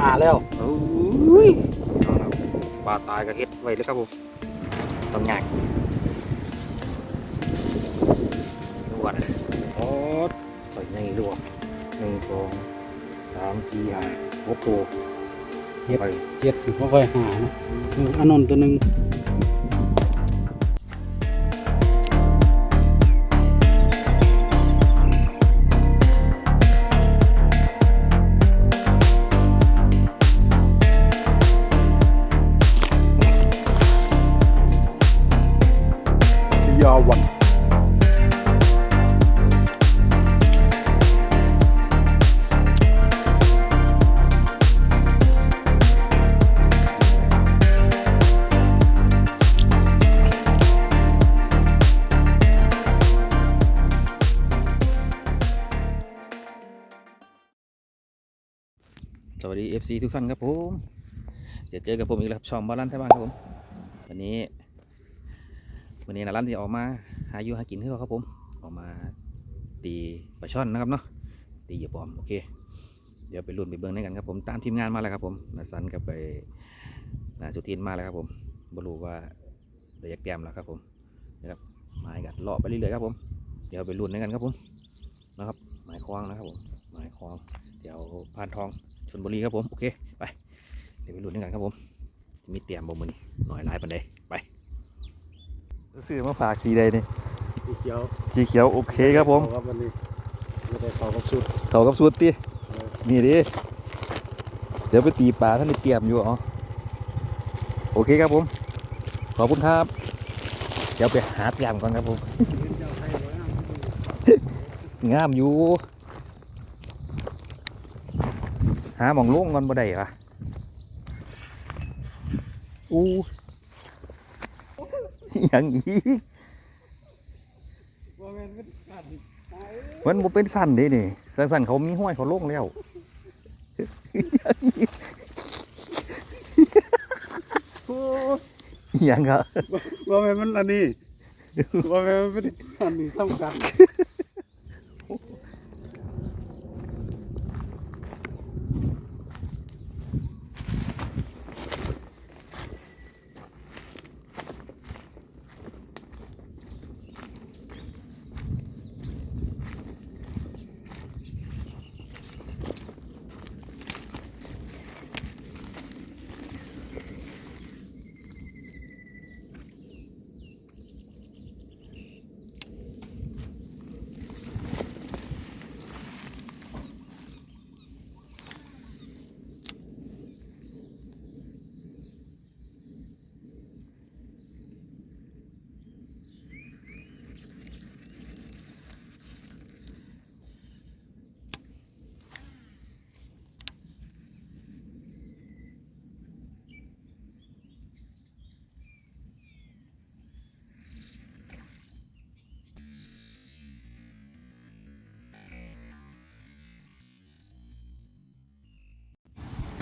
ขาแล้วโอ้ยเอาละปลาตายก็เฮ็ดไว้เลยครับผมต้องง่ายดูก่อนโอ้ใส่ยังไงดูหนึ่งสองสามสี่ห้าหกตัวเฮ็ดไปเจ็ดถึงก็ค่อยหานะเอออันนนตัวหนึ่ง FC ทุกท่านครับผมเดี๋ยวเจอกับผมอีกแล้วครับช่องบอลลันไทยบ้านครับผมวันนี้วันนี้นะร้านที่ออกมาหาอยู่หากินให้เราครับผมออกมาตีปลาช่อนนะครับเนาะตีเหยื่อปอมโอเค เดี๋ยวไปรุ่นไปเบิ้งด้วยกันครับผมตามทีมงานมาแล้วครับผมนาสันกับไปนาจุทินมาแล้วครับผมบรู้ว่าเดี๋ยวอยากแต้มแล้วครับผมนะครับหมายกันเลาะไปเรื่อยๆครับผมเดี๋ยวไปรุ่นด้วยกันครับผมนะครับหมายคล้องนะครับผมหมายคล้องเดี๋ยวพานทอง ชนบุรีครับผมโอเคไปเดี๋ยวไปรุ่นด้วยกันครับผมจะมีเตรียมบ่มือนี่หน่อยหลายปันใดไปซื้อมาฝากสีใดนี่สีเขียวสีเขียวโอเคครับผมครับวันนี้ไม่ได้เขากับชุดเขากับสูตรตีนี่ดิเดี๋ยวไปตีปลาท่านได้เตรียมอยู่อ๋อโอเคครับผม ขอบคุณครับเดี๋ยวไปหาเตรียมก่อนครับผมงามอยู่ หาหมองลุ่งก่อนบ่ได้ปะอู้อหย่างอีกมันบ่เป็นสั้นเด้นี่สั้นๆเขามีห้อยเขาลงแล้วอหย่างครับว่าแม่นมันอันนี้ว่าแม่นมันเป็นอันนี้สำคัญ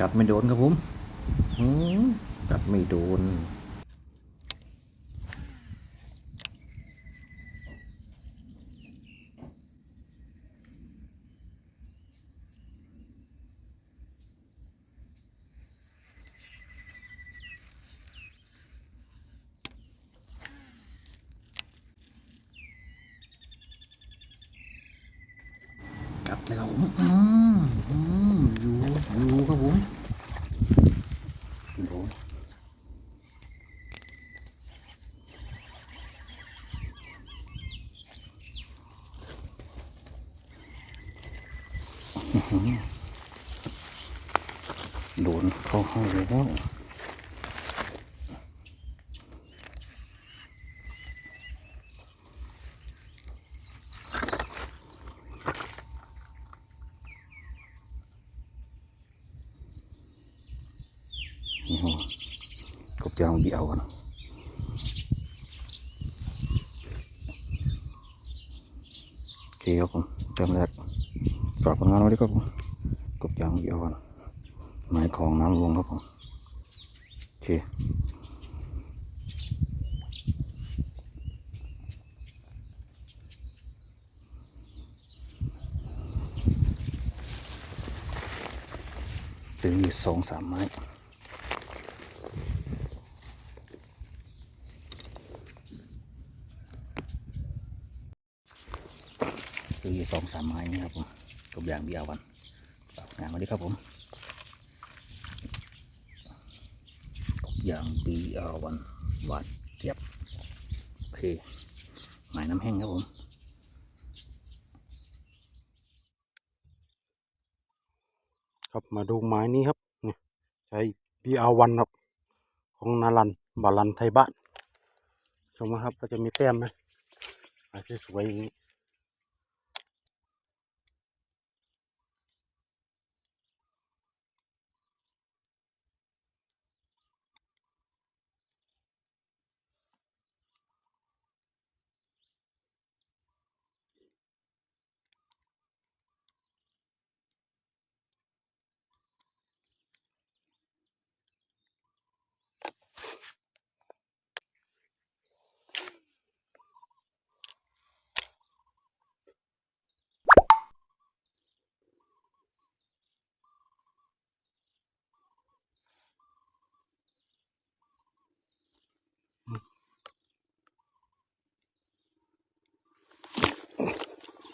กลับไม่โดนครับผมกลับไม่โดน กัดเลยครับผมอืมอืมอยู่อยู่ครับผมโดนอื้อหือโดนเข้าห้องแล้วนี่ฮะ กบยางเบี้ยวกันเคครับผมเริ่มแรกฝากผลงานไว้ด้วยครับผมกบยางเบี้ยวกันไม้ของน้ำลงครับผมโอเคตืออยู่สองสามไม้ ตืออยู่สองสามไม้นี่ครับผมกบยางเบียร์วันฝากงานมาด้วยครับผมกบยางบียร์วันหวานเทียบโอเคหมายน้ำแห้งครับผมครับมาดูไม้นี้ครับนี่ใช้พีอาวันครับ ของนารันบาลันไทยบ้านชมนะครับก็จะมีแต้มไหมอาจจะสวยอย่างนี้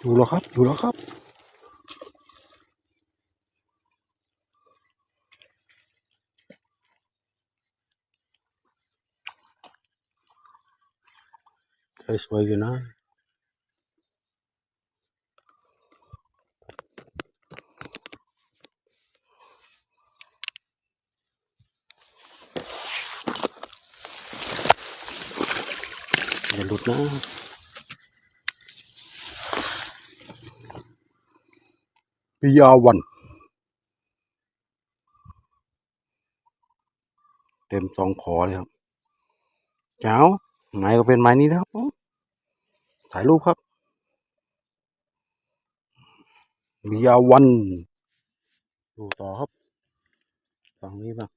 อยู่แล้วครับ อยู่แล้วครับใช้สวยอยู่นะอย่าหลุดนะ พิยาวันเต็มสองขอเลยครับเจ้าไม้ก็เป็นไม้นี้นะครับถ่ายรูปครับพิยาวันดูต่อครับฝั่งนี้บ้าง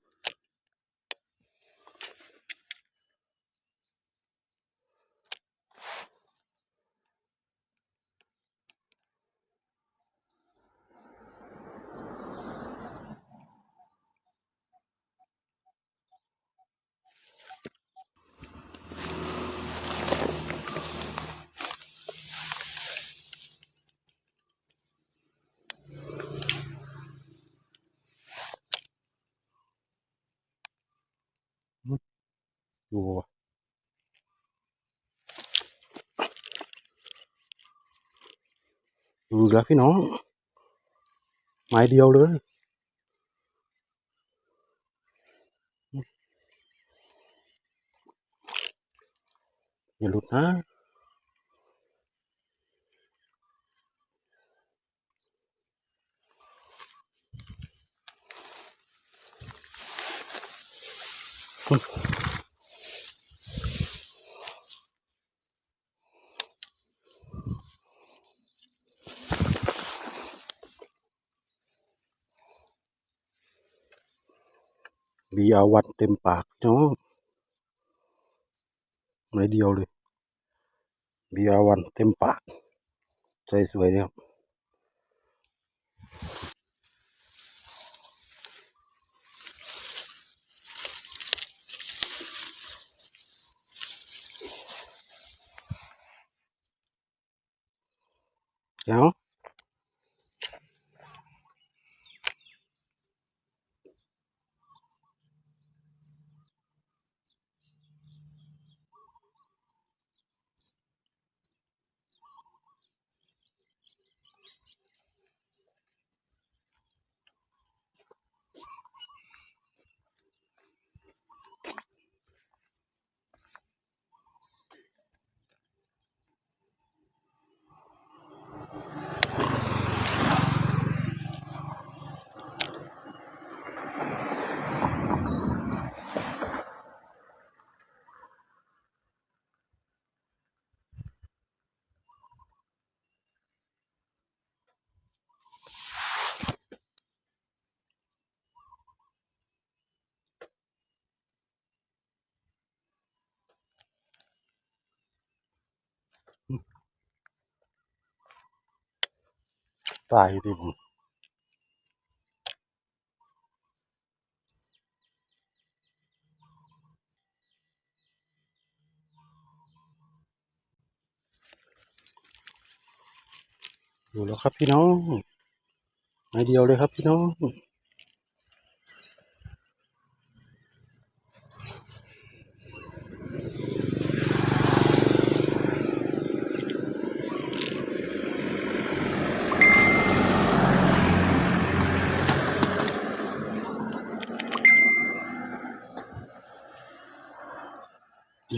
ดูว่ะดูอีกแล้วพี่น้อง ไม้เดียวเลย อย่าหลุดนะ บีอาวันเต็มปากเนาะไม้เดียวเลยบีอาวันเต็มปาก ใจสวยเนี่ยครับเปลาอยู่ที่ผมดูแล้วครับพี่น้องไม้เดียวเลยครับพี่น้อง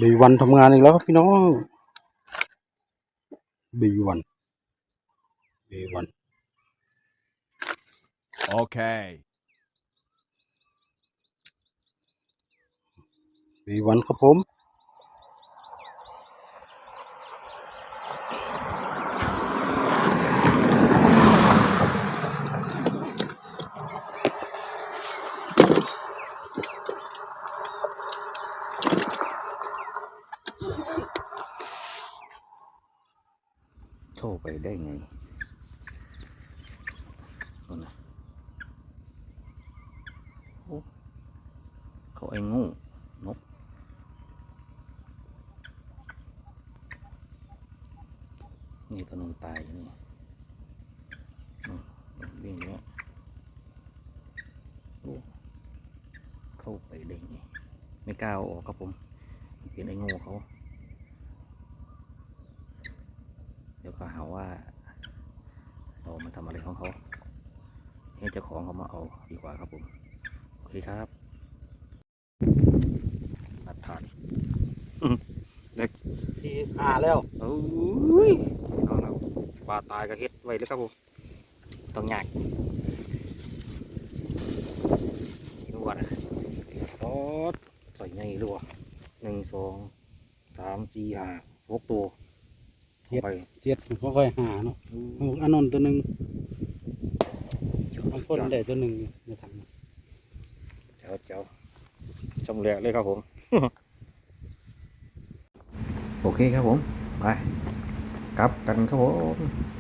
บีวันทำงานอีกแล้วครับพี่น้องบีวันบีวัน Okay. บีวันครับผม ไปได้ไงนั่นะโอ้เขาไอ้งูนกนี่ตัวนึงตายนี่วิ่งเนี้ยโอ้เข้าไปได้ไงไม่กล้าออกครับผมเป็นไอ้งูเขา เดี๋ยวก็หาว่า เรามาทำอะไรของเขาให้เจ้าของเขามาเอาดีกว่าครับผมโอเคครับอัดทานที่หาแล้วโอ้ยเอาเราปลาตายก็เฮ็ดไว้แล้วครับผมต้องยากดูว่านะซอสใส่ไงรัวหนึ่งสองสามสี่ห้าหกตัวเข้าไปเจ็ดก็ค่อยหาเนาะเอาอันนนท์ตัวหนึ่งบาง คนได้ตัวหนึ่งในถังเจ้าเจ้าชมเรือเลยครับผม โอเคครับผม ไป กลับกันครับผม